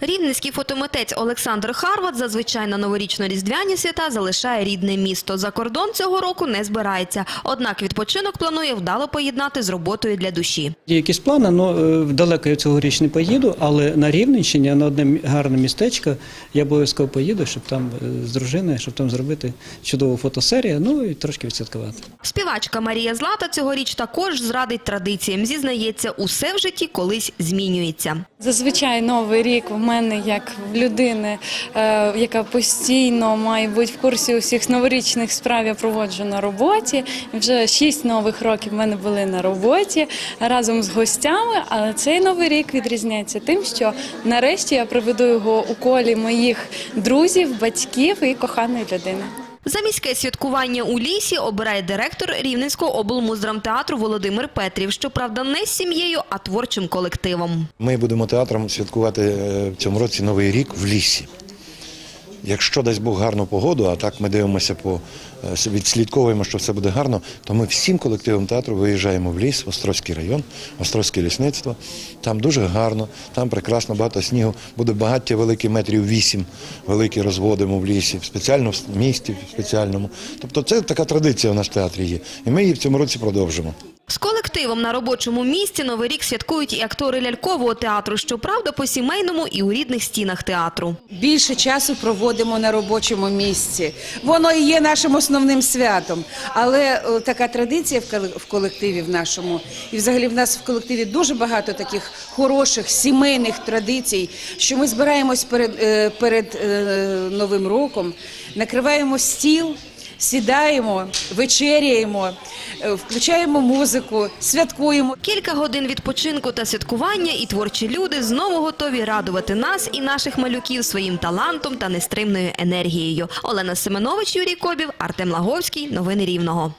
Рівненський фотомитець Олександр Харват зазвичай на новорічно-різдвяні свята залишає рідне місто. За кордон цього року не збирається. Однак відпочинок планує вдало поєднати з роботою для душі. Є якісь плани, ну е, далеко я цьогоріч не поїду, але на Рівненщині на одне гарне містечко я обов'язково поїду, щоб там е, з дружиною, щоб там зробити чудову фотосерію, ну і трошки відсвяткувати. Співачка Марія Злата цьогоріч також зрадить традиціям. Зізнається, усе в житті колись змінюється. Зазвичай новий рік в мене як в людини, е, яка постійно має бути в курсі усіх новорічних справ, я проводжу на роботі. Вже шість нових років в мене були на роботі разом з гостями. Але цей новий рік відрізняється тим, що нарешті я проведу його у колі моїх друзів, батьків і коханої людини. За міське святкування у лісі обирає директор Рівненського облмуздрамтеатру Володимир Петрів. Щоправда, не з сім'єю, а творчим колективом. Ми будемо театром святкувати е, в цьому році Новий рік в лісі. Якщо дасть Бог гарну погоду, а так ми дивимося по е, відслідковуємо, що все буде гарно, то ми всім колективом театру виїжджаємо в ліс, в Острозький район, Острозьке лісництво. Там дуже гарно, там прекрасно багато снігу. Буде багаття велике, метрів вісім, великі розводимо в лісі, в спеціальному місті, в спеціальному. Тобто це така традиція в нас в театрі є. І ми її в цьому році продовжимо. Колективом на робочому місці Новий рік святкують і актори лялькового театру, щоправда, по сімейному і у рідних стінах театру. більше часу проводимо на робочому місці. Воно і є нашим основним святом. Але така традиція в колективі в нашому, і взагалі в нас в колективі дуже багато таких хороших сімейних традицій, що ми збираємось перед, е, перед е, Новим роком, накриваємо стіл. Сідаємо, вечеряємо, е, включаємо музику, святкуємо. Кілька годин відпочинку та святкування, і творчі люди знову готові радувати нас і наших малюків своїм талантом та нестримною енергією. Олена Семенович, Юрій Кобів, Артем Лаговський. Новини Рівного.